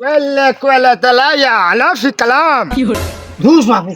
ওয়াল্লাহ কুয়ালাত লা ইয়ালা কালাম ধুস বাবু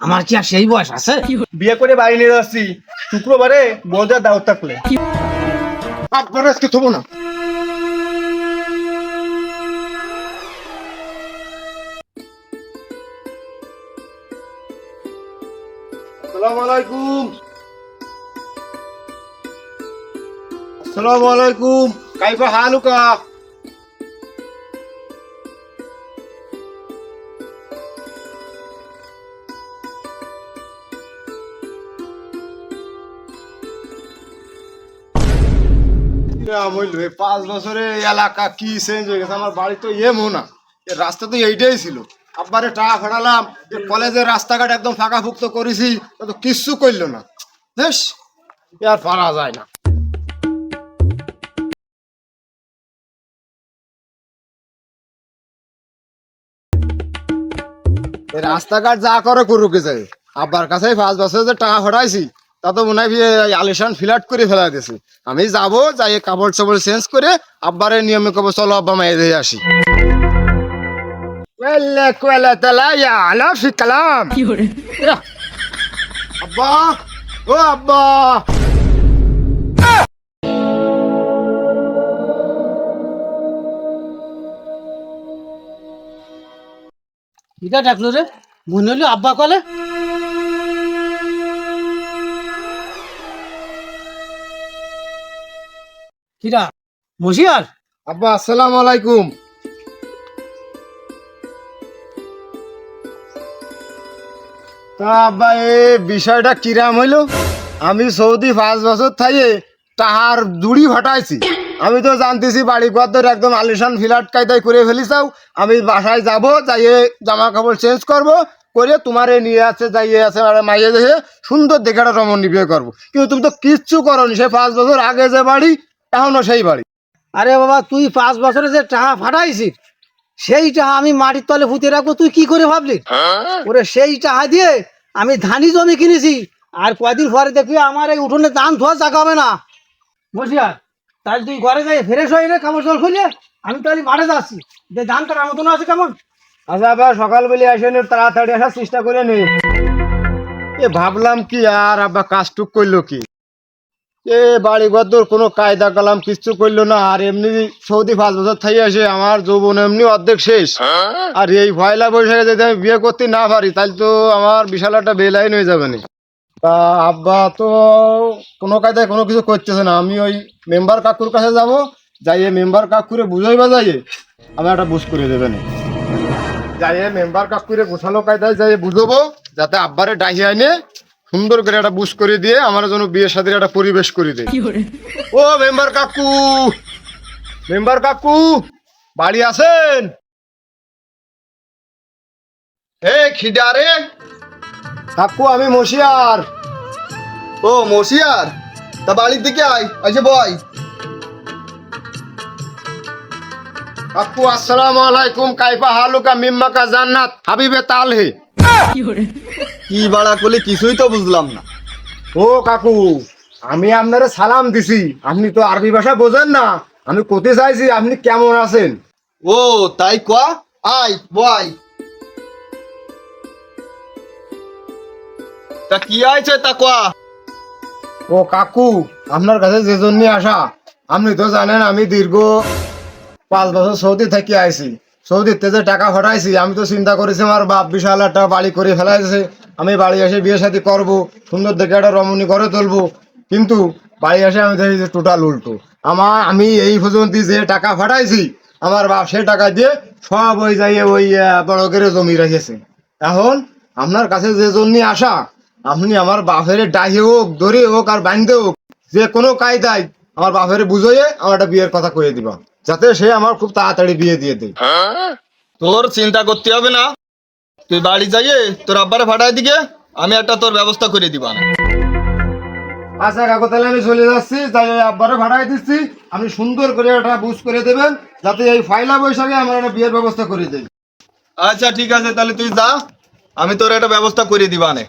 আমার কি আর সেই বয়স আছে? বিয়ে করে বাড়ি নিয়ে যাচ্ছি শুক্রবারে মজা দাও থাকলে। আপনার আজকে থব না। আসসালামু আলাইকুম। আসসালামু আলাইকুম। কাইফা হালুকা। পাঁচ বছরে এলাকা কি চেঞ্জ হয়ে গেছে? আমার বাড়ি তো এমও না। এ রাস্তা তো এইটাই ছিল। আব্বারে টাকা কলেজের রাস্তাঘাট একদম করেছি, তো করল না। বেশ আর পারা যায় না। রাস্তাঘাট যা করে করুক যায় আব্বার কাছে পাঁচ বছর টাকা ফাটাইছি তা তো মনে হয় আলিশান ফ্ল্যাট করে ফেলা দিয়েছে। আমি যাব যাই কাপড় চাপড় চেঞ্জ করে আব্বারে নিয়মে কব চলো আব্বা মায়ের হয়ে আসি। আব্বা ও আব্বা। রে? মনে হলো আব্বা কলে। কিরা? বসিয়ার আব্বা, আসসালামু আলাইকুম। তা আব্বা, এ বিষয়টা কিরাম হইল? আমি সৌদি পাঁচ বছর থাইয়ে তাহার জুড়ি ফাটাইছি। আমি তো জানতেছি বাড়ি কদ্দর একদম আলিশান ফিলাট কায়দায় করে ফেলিছাও। আমি বাসায় যাব, যাইয়ে জামা কাপড় চেঞ্জ করব, করে তোমার নিয়ে আছে যাইয়ে আছে আর মাইয়ে দেখে সুন্দর দেখে একটা রমণ করব। কিন্তু তুমি তো কিচ্ছু করনি, সে পাঁচ বছর আগে যে বাড়ি এখনও সেই বাড়ি। আরে বাবা তুই পাঁচ বছরে যে টাকা ফাটাইছিস সেই টাকা আমি মাটির তলে পুঁতে রাখব তুই কি করে ভাবলি? ওরে সেই টাকা দিয়ে আমি ধানি জমি কিনেছি আর কয়দিন পরে দেখবি আমার এই উঠোনে ধান ধোয়া জায়গা হবে না। বসিয়ার তাহলে তুই ঘরে যাই ফ্রেশ হয়ে রে কাপড় জল খুলে আমি তাহলে মাঠে যাচ্ছি। যে ধান কাটার মতন আছে কেমন? আচ্ছা আবার সকালবেলা আসেন তাড়াতাড়ি আসার চেষ্টা করে নে। এ ভাবলাম কি আর আব্বা কাজটুক করল কি? এ বাড়ি গদ্দর কোনো কায়দা কালাম কিচ্ছু করল না আর এমনি সৌদি পাঁচ বছর থাই আসে আমার যৌবন এমনি অর্ধেক শেষ। আর এই ভয়লা বৈশাখে যদি আমি বিয়ে করতে না পারি তাহলে তো আমার বিশাল একটা বেলাইন হয়ে যাবে না। তা আব্বা তো কোনো কায়দায় কোনো কিছু করতেছে না। আমি ওই মেম্বার কাকুর কাছে যাব যাইয়ে মেম্বার কাকুরে বুঝাইবা যাইয়ে আমি একটা বুঝ করে দেবেন যাইয়ে মেম্বার কাকুরে গোছালো কায়দায় যাইয়ে বুঝব যাতে আব্বারে ডাহি আইনে সুন্দর করে একটা বুস করে দিয়ে আমার জন্য বিয়ের সাথে একটা পরিবেশ করে দেয়। ও মেম্বার কাকু মেম্বার কাকু বাড়ি আছেন? হে খিডারে কাকু আমি মশিয়ার। ও মশিয়ার? তা বাড়ির দিকে আয় আইসে বয়। কাকু আসসালামু আলাইকুম। কাইফা হালুকা মিম্মাকা জান্নাত। হাবিবে তালহে। কি বাড়া করলে? কিছুই তো বুঝলাম না। ও কাকু আমি আপনারে সালাম দিছি। আপনি তো আরবি ভাষা বোঝেন না। আমি কোথায় চাইছি আপনি কেমন আছেন? ও তাই কোয়া? আই বয়। তা কি আইছে তা কোয়া? ও কাকু আপনার কাছে যে জন্য আসা আপনি তো জানেন আমি দীর্ঘ পাঁচ বছর সৌদি থেকে আইছি। সৌদিতে যে টাকা ফাটাইছি, আমি তো চিন্তা করেছি, আমার বাপ বিশাল একটা বাড়ি করে ফেলাইছে। আমি বাড়ি এসে বিয়ে শাদী করব, সুন্দর দেখে একটা রমণী করে তুলবো। কিন্তু বাড়ি এসে আমি দেখি যে টোটাল উল্টো। আমার, আমি এই পর্যন্ত যে টাকা ফাটাইছি, আমার বাপ সে টাকা দিয়ে সব ওই যাইয়ে ওই বড় করে জমি রেখেছে। এখন আপনার কাছে যে জন্য আসা, আপনি আমার বাপের ডাহে হোক ধরে হোক আর বান্ধে হোক, যে কোনো কায়দায় আমার বাপের বুঝোয়ে আমার একটা বিয়ের কথা কয়ে দিবা। যাতে সে আমার খুব তাড়াতাড়ি বিয়ে দিয়ে দেয়। তোর চিন্তা করতে হবে না। তুই বাড়ি যাইয়ে তোর আব্বারে ফাটাই দিকে আমি একটা তোর ব্যবস্থা করে দিবা। না আচ্ছা কাকু তাহলে আমি চলে যাচ্ছি। তাই আব্বারে ভাড়াই দিচ্ছি। আপনি সুন্দর করে একটা বুঝ করে দেবেন যাতে এই ফাইলা বৈশাখে আমার একটা বিয়ের ব্যবস্থা করে দেয়। আচ্ছা ঠিক আছে তাহলে তুই যা। আমি তোর একটা ব্যবস্থা করে দিবা। না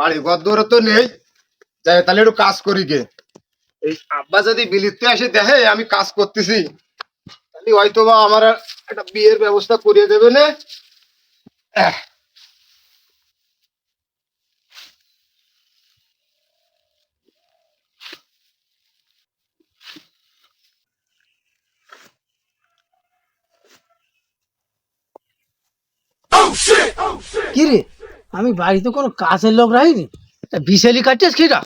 বাড়ি ঘর তো নেই। যাই তাহলে একটু কাজ করি গে। এই আব্বা যদি বিলিতে আসে দেখে আমি কাজ করতেছি। তাহলে হয়তো বা আমার একটা বিয়ের ব্যবস্থা করিয়ে দেবে না। আহ, কি রে? আমি বাড়িতে কোনো কাজের লোক রাখিনি। তা বিশালি কাটছিস কিটা?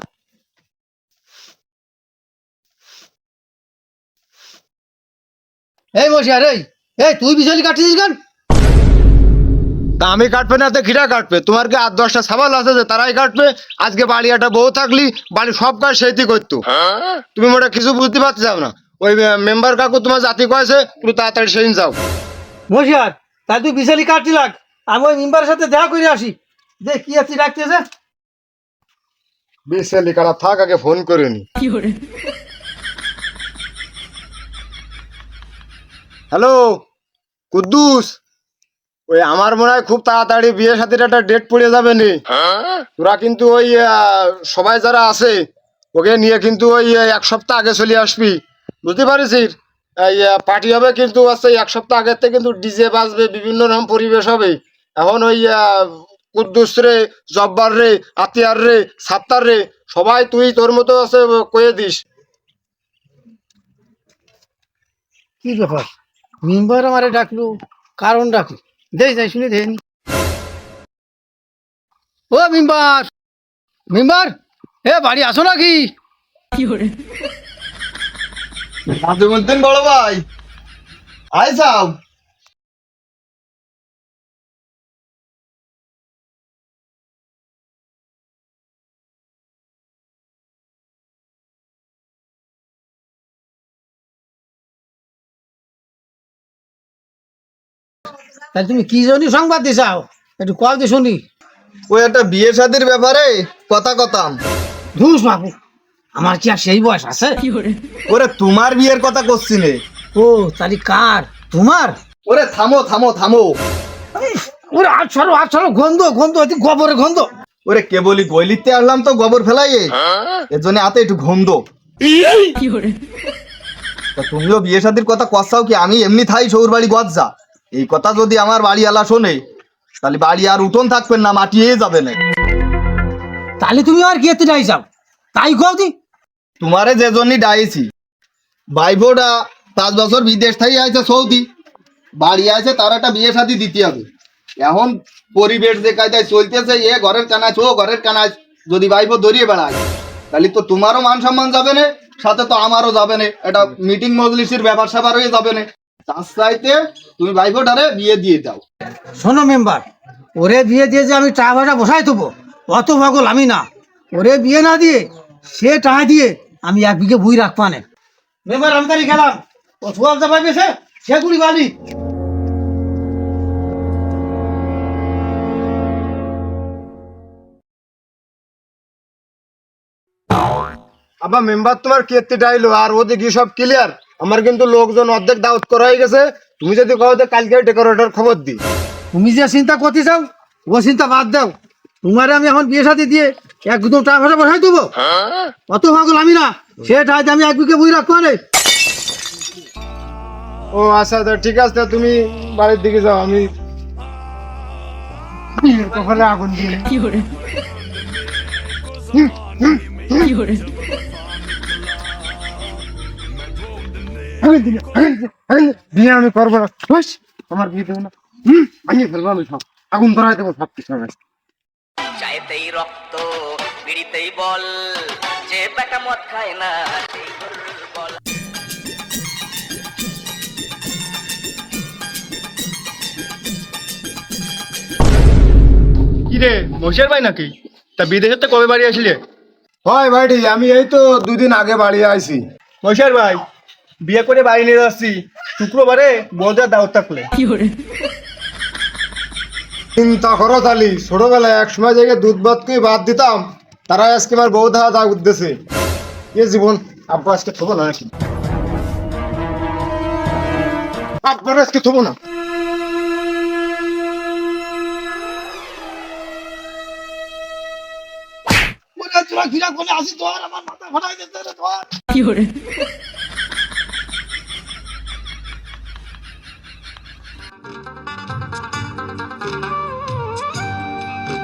এই মশিয়ার এই এই তুই বিশালি কাটছিস কেন? তা আমি কাটবে না তো খিরা কাটবে? তোমার কি আট দশটা সাবাল আছে যে তারাই কাটবে? আজকে বাড়ি একটা বউ থাকলি বাড়ি সব কাজ সেইটি করতো। তুমি মোটা কিছু বুঝতে পারতে যাও না। ওই মেম্বার কাকু তোমার জাতি কয়েছে তুমি তাড়াতাড়ি সেই যাও। মশিয়ার তাই তুই বিশালি কাটছি লাগ আমি ওই মেম্বারের সাথে দেখা করে আসি। কি আছে ডাকতেছে বিশালি কারা থাক আগে ফোন করে নি হ্যালো কুদ্দুস। ওই আমার মনে হয় খুব তাড়াতাড়ি বিয়ে সাথে একটা ডেট পড়ে যাবে নি। তোরা কিন্তু ওই সবাই যারা আছে ওকে নিয়ে কিন্তু ওই এক সপ্তাহ আগে চলে আসবি। বুঝতে পারিস এই পার্টি হবে কিন্তু আছে এক সপ্তাহ আগের থেকে কিন্তু ডিজে বাজবে বিভিন্ন রকম পরিবেশ হবে। এখন ওই আহ, কুদ্দুস রে জব্বার রে আতিয়ার রে সাত্তার রে সবাই তুই তোর মতো আছে কয়ে দিস। কি ব্যাপার? মেম্বার আমারে ডাকলো কারণ ডাকলো। দেখ যাই শুনে দেন ও মেম্বার! মেম্বার! এ বাড়ি আসো নাকি? নাজিমুদ্দিন বড় ভাই আই যাও। তাহলে তুমি কি জন্য সংবাদ দিছাও? একটু কল দিয়ে শুনি। ওই একটা বিয়ে শাদির ব্যাপারে কথা কথাম ধুস বাবু আমার কি আর সেই বয়স আছে? ওরে তোমার বিয়ের কথা করছি নে। ও তাহলে কার? তোমার? ওরে থামো থামো থামো। ওরে আট ছড়ো আট ছড়ো গন্ধ গন্ধ অতি গোবরের গন্ধ। ওরে কে বলি গলিতে আসলাম তো গোবর ফেলাইয়ে। এর জন্য হাতে একটু গন্ধ। তা তুমিও বিয়ে শাদির কথা কষাও কি? আমি এমনি থাই সৌর বাড়ি গজ্জা। এই কথা যদি আমার বাড়ি আলা শোনে তাহলে বাড়ি আর উঠোন থাকবেন না মাটি মাটিয়ে যাবে না। তাহলে তুমি আর কি এতে যাই যাও? তাই কও দি। তোমারে যে জন্যই ডাইছি ভাইবোটা পাঁচ বছর বিদেশ থেকে আছে সৌদি বাড়ি আছে তার একটা বিয়ে শাদি দিতে হবে। এখন পরিবেশ যে কায়দায় চলতেছে এ ঘরের কানাচ ও ঘরের কানাচ যদি ভাইবো দড়িয়ে বেড়ায় তাহলে তো তোমারও মান সম্মান যাবে না সাথে তো আমারও যাবে না। এটা মিটিং মজলিসের ব্যাপার স্যাপার হয়ে যাবে না। তার চাইতে তুমি ভাইবোটারে বিয়ে দিয়ে দাও। শোনো মেম্বার ওরে বিয়ে দিয়ে যে আমি টাকা পয়সা বসাই দেবো অত পাগল আমি না। ওরে বিয়ে না দিয়ে সে টাকা দিয়ে আমি এক বিঘে বই রাখবা না মেম্বার আমি তাহলে গেলাম। ও সোয়াল যা পাইবে সে সে গুড়ি বালি। আবার মেম্বার তোমার কেতে ডাইলো আর ওদের ওদিকে সব ক্লিয়ার আমার কিন্তু লোকজন অর্ধেক দাওয়াত করা হয়ে গেছে। তুমি যদি কও যে কালকে ডেকোরেটর খবর দি তুমি যে চিন্তা করতে চাও ও চিন্তা বাদ দাও। তোমারে আমি এখন বিয়ে সাথে দিয়ে একদম টাকা পয়সা বসাই দেবো। অত পাগল আমি না। সে টাকা আমি এক বিঘে বই রাখবা না ও আচ্ছা তো ঠিক আছে তুমি বাড়ির দিকে যাও আমি কখনো আগুন দিয়ে আমি বিয়ে আমি করব না। বাস, আমার বিয়ে দেবো না। হুম ভাঙিয়ে ফেলব আমি সব। আগুন ধরাই দেবো সব কিছু আমি। চাইতেই রক্ত বিড়িতেই বল যে বেটা মদ খায় না সেই দুর্বল কি রে মশের ভাই নাকি? তা বিদেশে তো কবে বাড়ি আসলে? হয় ভাইটি আমি এই তো দুদিন আগে বাড়ি আইছি। মশের ভাই বিয়ে করে বাড়ি নিয়ে যাচ্ছি। শুক্রবারে বোঝা দাওয়াত থাকলে। চিন্তা করো তালি ছোটবেলায় এক সময় জায়গায় দুধ ভাতকে বাদ দিতাম তারা আজকে আমার বউ ধাওয়া দা উদ্দেশ্যে এ জীবন আব্বা আজকে থবো না নাকি? আব্বার আজকে থবো না। তোরা ঘিরা করে আসি ধর আমার মাথা ফাটাই দিতে রে ধর